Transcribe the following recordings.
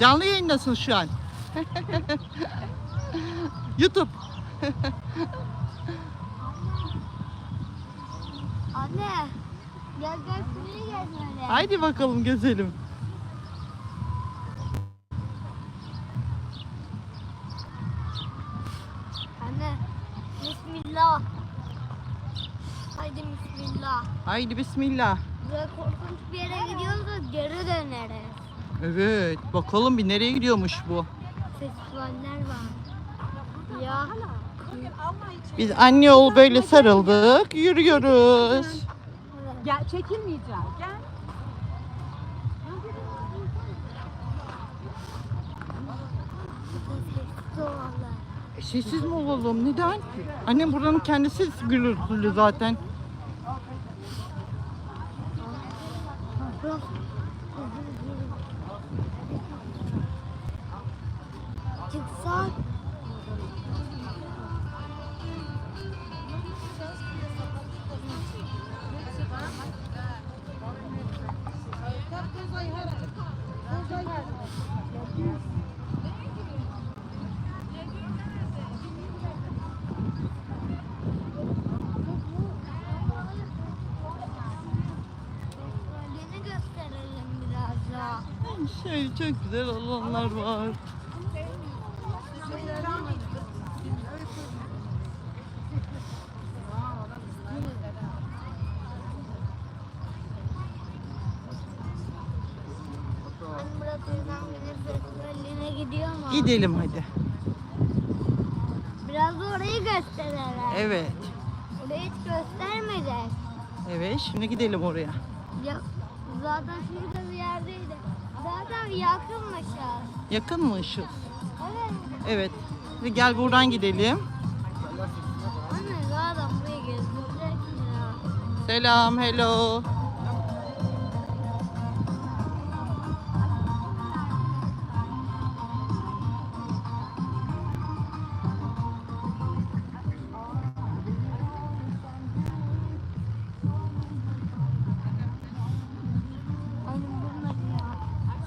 Canlı yayındasın şu an. YouTube. Anne. Gel gel şuraya gel böyle. Haydi bakalım gezelim. Anne. Bismillah. Haydi bismillah. Haydi bismillah. Böyle korkunç bir yere gidiyoruz da geri döneriz. Evet bakalım bir nereye gidiyormuş bu. Festivaller var. Ya. Biz anne oğul böyle sarıldık yürüyoruz. Gel çekilmeyeceğim. Gel. Sessiz mi olalım neden? Annem buranın kendisi gürültülü zaten. Şey çok güzel alanlar var. Gidelim hadi. Biraz da orayı gösterelim. Evet. Orayı hiç göstermedik. Evet şimdi gidelim oraya. Ya, zaten şurada bir yerdeydi. Zaten yakınmışız. Yakın mı ışık? Evet. Evet. Ve gel buradan gidelim. Anne zaten burayı gezdirecek ya? Selam, hello.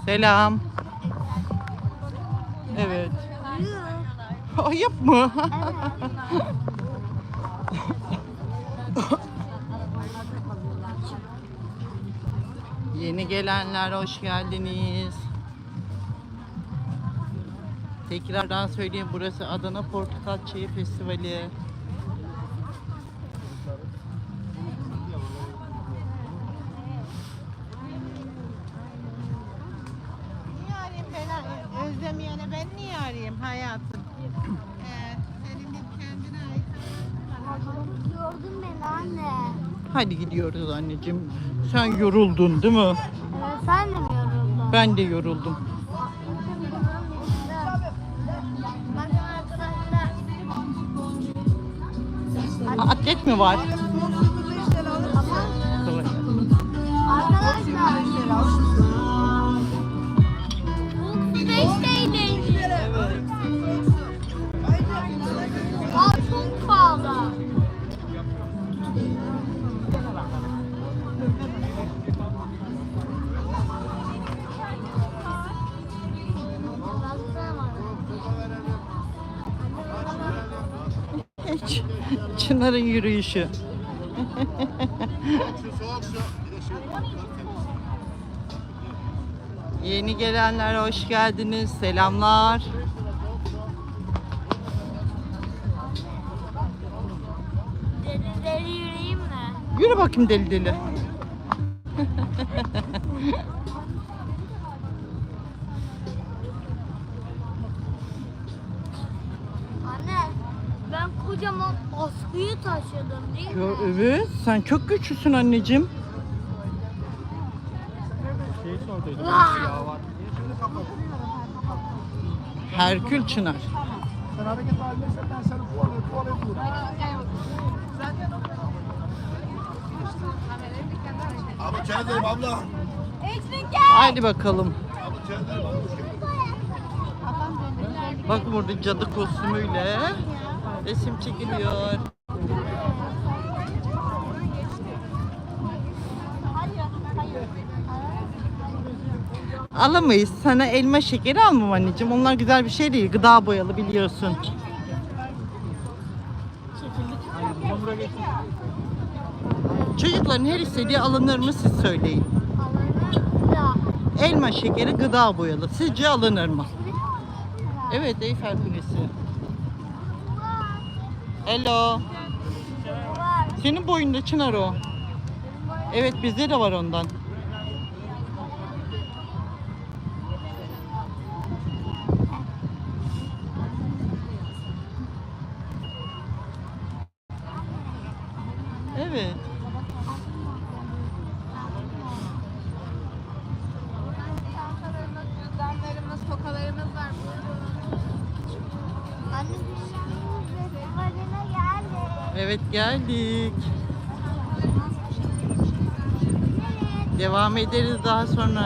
Selam. Evet. Ayıp mı? Yeni gelenler hoş geldiniz. Tekrardan söyleyeyim burası Adana Portakal Çayı Festivali. Özlemeyene ben niye arayayım hayatım? Ee, de kendine ait Gördün beni anne. Hadi gidiyoruz anneciğim. Sen yoruldun değil mi? Evet sen de mi yoruldun? Ben de yoruldum. Atlet mi var? Arkadaşlar. Çınar'ın yürüyüşü. Yeni gelenler hoş geldiniz. Selamlar. Deli deli yürüyeyim mi? Yürü bakayım deli deli. kocaman askıyı taşıdım değil mi? Ya, evet, sen çok güçlüsün anneciğim. Vaa! Herkül Çınar. Sen hareket halindeysen ben seni kovalayıp kovalayıp vururum. Abi çaydayım abla. Haydi bakalım. Abi çaydayım abla. Bak burada cadı kostümüyle resim çekiliyor. Alamayız. Sana elma şekeri almam anneciğim. Onlar güzel bir şey değil. Gıda boyalı biliyorsun. Çocukların her istediği alınır mı siz söyleyin. Elma şekeri gıda boyalı. Sizce alınır mı? Evet Eyfel Kulesi. Hello. Senin boyunda Çınar o. Evet bizde de var ondan. Evet. Evet geldik. Devam ederiz daha sonra.